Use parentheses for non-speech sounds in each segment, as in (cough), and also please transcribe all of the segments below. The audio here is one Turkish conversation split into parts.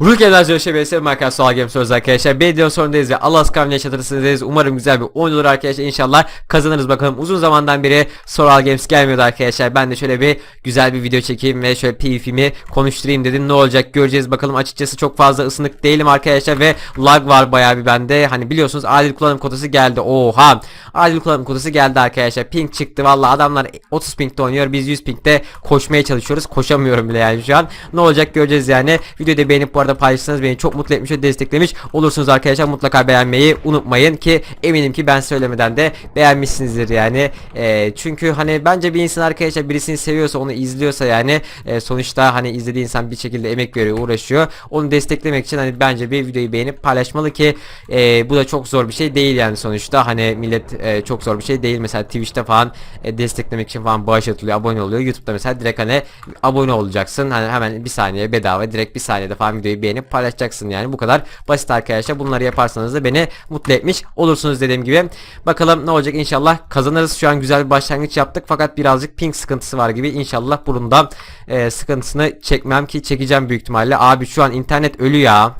Rookie Enerji Şebesi Minecraft Solar Games söz arkadaşlar. Bir videonun sonundayız ve Alaska ile çatırısındayız. Umarım güzel bir oyun olur arkadaşlar. İnşallah kazanırız bakalım. Uzun zamandan beri Solar Games gelmiyordu arkadaşlar. Ben de şöyle bir güzel bir video çekeyim ve şöyle PvP'mi konuşturayım dedim. Ne olacak göreceğiz bakalım. Açıkçası çok fazla ısınık değilim arkadaşlar ve lag var bayağı bir bende. Hani biliyorsunuz adil kullanım kotası geldi. Oha! Adil kullanım kotası geldi arkadaşlar. Ping çıktı. Vallahi adamlar 30 pingde oynuyor. Biz 100 pingde koşmaya çalışıyoruz. Koşamıyorum bile yani şu an. Ne olacak göreceğiz yani. Videoyu beğenip bu arada paylaşırsanız beni çok mutlu etmiş ve desteklemiş olursunuz arkadaşlar. Mutlaka beğenmeyi unutmayın ki eminim ki ben söylemeden de beğenmişsinizdir yani. Ee, çünkü hani bence bir insan arkadaşlar birisini seviyorsa onu izliyorsa yani e, sonuçta hani izlediği insan bir şekilde emek veriyor uğraşıyor. Onu desteklemek için hani bence bir videoyu beğenip paylaşmalı ki e, bu da çok zor bir şey değil yani sonuçta hani millet e, çok zor bir şey değil mesela Twitch'te falan e, desteklemek için falan bağış atılıyor abone oluyor YouTube'da mesela direkt hani abone olacaksın hani hemen bir saniye bedava direkt bir saniyede falan videoyu beğenip paylaşacaksın yani. Bu kadar basit arkadaşlar. Bunları yaparsanız da beni mutlu etmiş olursunuz dediğim gibi. Bakalım ne olacak? İnşallah kazanırız. Şu an güzel bir başlangıç yaptık. Fakat birazcık ping sıkıntısı var gibi. İnşallah bundan e, sıkıntısını çekmem ki çekeceğim büyük ihtimalle. Abi şu an internet ölü ya.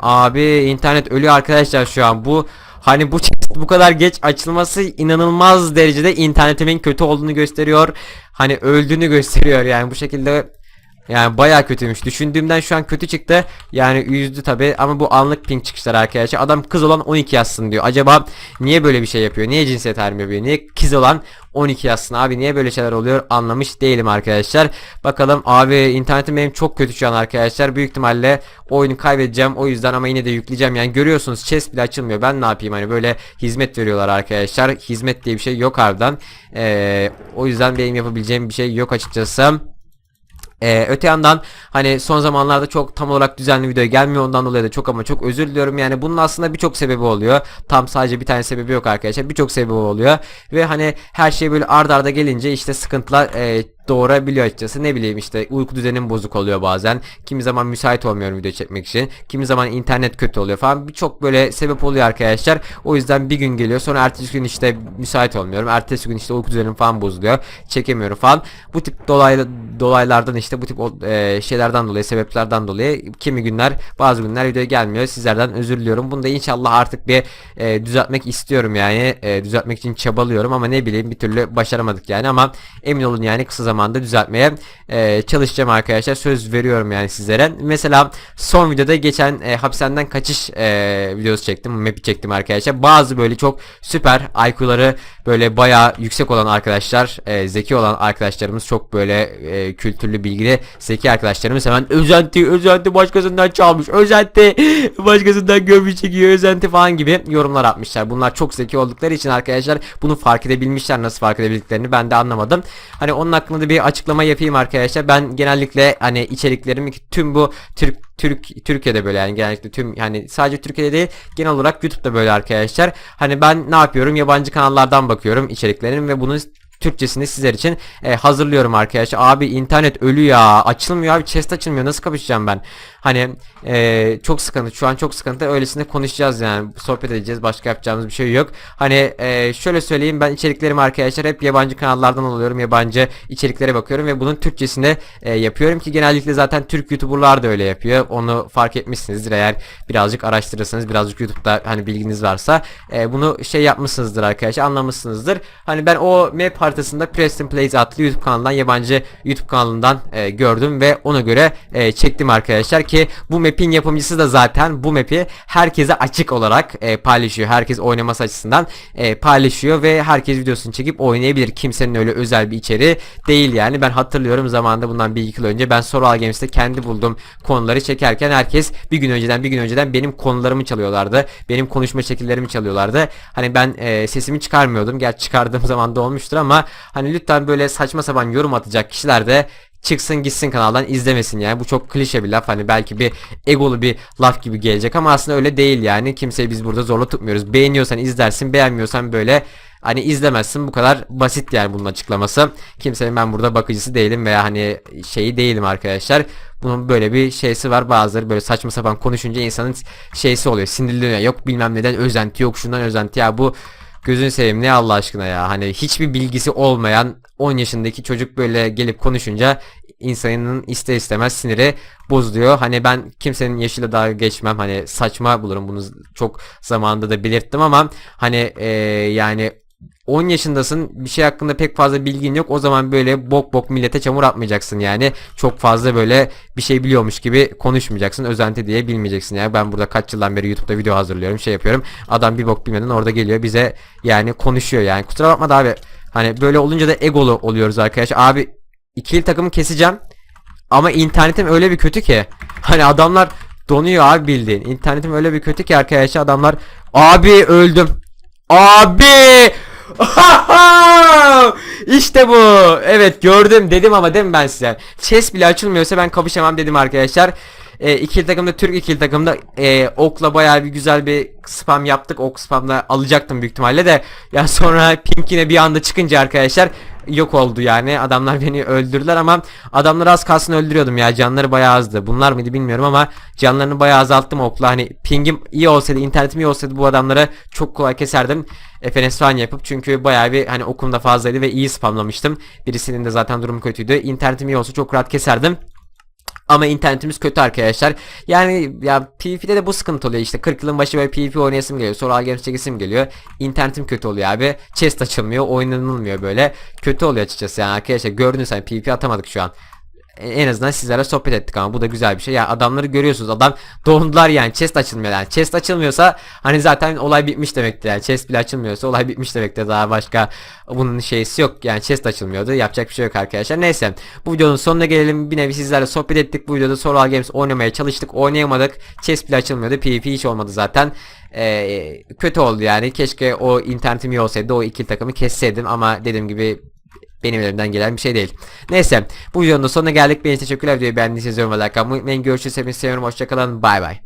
Abi internet ölü arkadaşlar şu an. Bu Hani bu bu kadar geç açılması inanılmaz derecede internetimin kötü olduğunu gösteriyor. Hani öldüğünü gösteriyor yani. Bu şekilde yani baya kötüymüş. Düşündüğümden şu an kötü çıktı. Yani üzdü tabi ama bu anlık ping çıkışlar arkadaşlar. Adam kız olan 12 yazsın diyor. Acaba niye böyle bir şey yapıyor? Niye cinsiyet ayrımı yapıyor? Niye kız olan 12 yazsın abi? Niye böyle şeyler oluyor? Anlamış değilim arkadaşlar. Bakalım abi internetim benim çok kötü şu an arkadaşlar. Büyük ihtimalle oyunu kaybedeceğim. O yüzden ama yine de yükleyeceğim. Yani görüyorsunuz chest bile açılmıyor. Ben ne yapayım hani böyle hizmet veriyorlar arkadaşlar. Hizmet diye bir şey yok harbiden. Ee, o yüzden benim yapabileceğim bir şey yok açıkçası. Ee, öte yandan hani son zamanlarda çok tam olarak düzenli video gelmiyor ondan dolayı da çok ama çok özür diliyorum. Yani bunun aslında birçok sebebi oluyor. Tam sadece bir tane sebebi yok arkadaşlar. Birçok sebebi oluyor. Ve hani her şey böyle ard arda gelince işte sıkıntılar e, doğurabiliyor açıkçası. Ne bileyim işte uyku düzenim bozuk oluyor bazen. Kimi zaman müsait olmuyorum video çekmek için. Kimi zaman internet kötü oluyor falan. Birçok böyle sebep oluyor arkadaşlar. O yüzden bir gün geliyor sonra ertesi gün işte müsait olmuyorum. Ertesi gün işte uyku düzenim falan bozuluyor. Çekemiyorum falan. Bu tip dolaylı dolaylardan işte bu tip e, şeylerden dolayı sebeplerden dolayı kimi günler bazı günler video gelmiyor. Sizlerden özür diliyorum. Bunu da inşallah artık bir e, düzeltmek istiyorum yani. E, düzeltmek için çabalıyorum ama ne bileyim bir türlü başaramadık yani ama emin olun yani kısa zamanda düzeltmeye e, çalışacağım arkadaşlar. Söz veriyorum yani sizlere. Mesela son videoda geçen e, hapishaneden kaçış e, videosu çektim. Map'i çektim arkadaşlar. Bazı böyle çok süper IQ'ları böyle bayağı yüksek olan arkadaşlar e, zeki olan arkadaşlarımız çok böyle e, kültürlü bilgili zeki arkadaşlarımız hemen özenti özenti başkasından çalmış özenti başkasından görmüş çekiyor özenti falan gibi yorumlar atmışlar. Bunlar çok zeki oldukları için arkadaşlar bunu fark edebilmişler. Nasıl fark edebildiklerini ben de anlamadım. Hani onun hakkında da bir açıklama yapayım arkadaşlar ben genellikle hani içeriklerimi tüm bu Türk Türk Türkiye'de böyle yani genellikle tüm yani sadece Türkiye'de değil genel olarak YouTube'da böyle arkadaşlar. Hani ben ne yapıyorum? Yabancı kanallardan bakıyorum içeriklerim ve bunu Türkçesini sizler için e, hazırlıyorum arkadaşlar. Abi internet ölü ya. Açılmıyor abi. Chest açılmıyor. Nasıl kapışacağım ben? Hani e, çok sıkıntı. Şu an çok sıkıntı. Öylesine konuşacağız yani. Sohbet edeceğiz. Başka yapacağımız bir şey yok. Hani e, şöyle söyleyeyim. Ben içeriklerimi arkadaşlar hep yabancı kanallardan alıyorum. Yabancı içeriklere bakıyorum ve bunun Türkçesini e, yapıyorum ki genellikle zaten Türk YouTuber'lar da öyle yapıyor. Onu fark etmişsinizdir eğer birazcık araştırırsanız birazcık YouTube'da hani bilginiz varsa e, bunu şey yapmışsınızdır arkadaşlar anlamışsınızdır. Hani ben o map haritasında Preston Plays adlı YouTube kanalından yabancı YouTube kanalından e, gördüm ve ona göre e, çektim arkadaşlar ki bu map'in yapımcısı da zaten bu map'i herkese açık olarak e, paylaşıyor. Herkes oynaması açısından e, paylaşıyor ve herkes videosunu çekip oynayabilir. Kimsenin öyle özel bir içeriği değil yani. Ben hatırlıyorum zamanında bundan bir iki yıl önce ben Soral Games'te kendi bulduğum konuları çekerken herkes bir gün önceden bir gün önceden benim konularımı çalıyorlardı. Benim konuşma şekillerimi çalıyorlardı. Hani ben e, sesimi çıkarmıyordum. Gerçi çıkardığım (laughs) zaman da olmuştur ama hani lütfen böyle saçma sapan yorum atacak kişiler de çıksın gitsin kanaldan izlemesin yani bu çok klişe bir laf. Hani belki bir egolu bir laf gibi gelecek ama aslında öyle değil yani. Kimseyi biz burada zorla tutmuyoruz. Beğeniyorsan izlersin beğenmiyorsan böyle hani izlemezsin. Bu kadar basit yani bunun açıklaması. Kimsenin ben burada bakıcısı değilim veya hani şeyi değilim arkadaşlar. Bunun böyle bir şeysi var. Bazıları böyle saçma sapan konuşunca insanın şeysi oluyor. Sinirleniyor. Yok bilmem neden özenti yok şundan özenti. Ya bu Gözünü seveyim ne Allah aşkına ya hani hiçbir bilgisi olmayan 10 yaşındaki çocuk böyle gelip konuşunca insanın ister istemez siniri bozuluyor. Hani ben kimsenin yaşıyla dalga geçmem. Hani saçma bulurum bunu çok zamanında da belirttim ama hani e, yani 10 yaşındasın bir şey hakkında pek fazla bilgin yok. O zaman böyle bok bok millete çamur atmayacaksın yani. Çok fazla böyle bir şey biliyormuş gibi konuşmayacaksın özenti diye bilmeyeceksin. Yani ben burada kaç yıldan beri YouTube'da video hazırlıyorum şey yapıyorum. Adam bir bok bilmeden orada geliyor bize yani konuşuyor yani. Kusura bakma da abi hani böyle olunca da egolu oluyoruz arkadaşlar abi ikili takımı keseceğim ama internetim öyle bir kötü ki hani adamlar donuyor abi bildiğin. İnternetim öyle bir kötü ki arkadaşlar adamlar abi öldüm Abi! (laughs) işte bu. Evet gördüm dedim ama dedim ben size. Chess bile açılmıyorsa ben kapışamam dedim arkadaşlar. E, ikili takımda Türk ikili takımda e, okla bayağı bir güzel bir spam yaptık. Ok spamla alacaktım büyük ihtimalle de. Ya sonra pink yine bir anda çıkınca arkadaşlar yok oldu yani. Adamlar beni öldürdüler ama adamları az kalsın öldürüyordum ya. Canları bayağı azdı. Bunlar mıydı bilmiyorum ama canlarını bayağı azalttım okla. Hani pingim iyi olsaydı, internetim iyi olsaydı bu adamları çok kolay keserdim. FNS falan yapıp çünkü bayağı bir hani okum da fazlaydı ve iyi spamlamıştım. Birisinin de zaten durumu kötüydü. İnternetim iyi olsa çok rahat keserdim. Ama internetimiz kötü arkadaşlar. Yani ya PvP'de de bu sıkıntı oluyor işte 40 yılın başı böyle PvP oynayasım geliyor. Sonra Al Games çekesim geliyor. İnternetim kötü oluyor abi. Chest açılmıyor. Oynanılmıyor böyle. Kötü oluyor açıkçası yani arkadaşlar. Gördünüz hani PvP atamadık şu an. En azından sizlerle sohbet ettik ama bu da güzel bir şey. Yani adamları görüyorsunuz. Adam dondular yani. Chest açılmıyor yani. Chest açılmıyorsa hani zaten olay bitmiş demektir yani. Chest bile açılmıyorsa olay bitmiş demektir. Daha başka bunun şeysi yok. Yani chest açılmıyordu. Yapacak bir şey yok arkadaşlar. Neyse. Bu videonun sonuna gelelim. Bir nevi sizlerle sohbet ettik. Bu videoda Soral Games oynamaya çalıştık. Oynayamadık. Chest bile açılmıyordu. PvP hiç olmadı zaten. Ee, kötü oldu yani. Keşke o internetim iyi olsaydı. O ikili takımı kesseydim ama dediğim gibi benim elimden gelen bir şey değil. Neyse bu videonun sonuna geldik. Beni teşekkürler videoyu beğendiyseniz yorum ve like atmayı unutmayın. Görüşürüz. Hepinizi seviyorum. Hoşçakalın. Bay bay.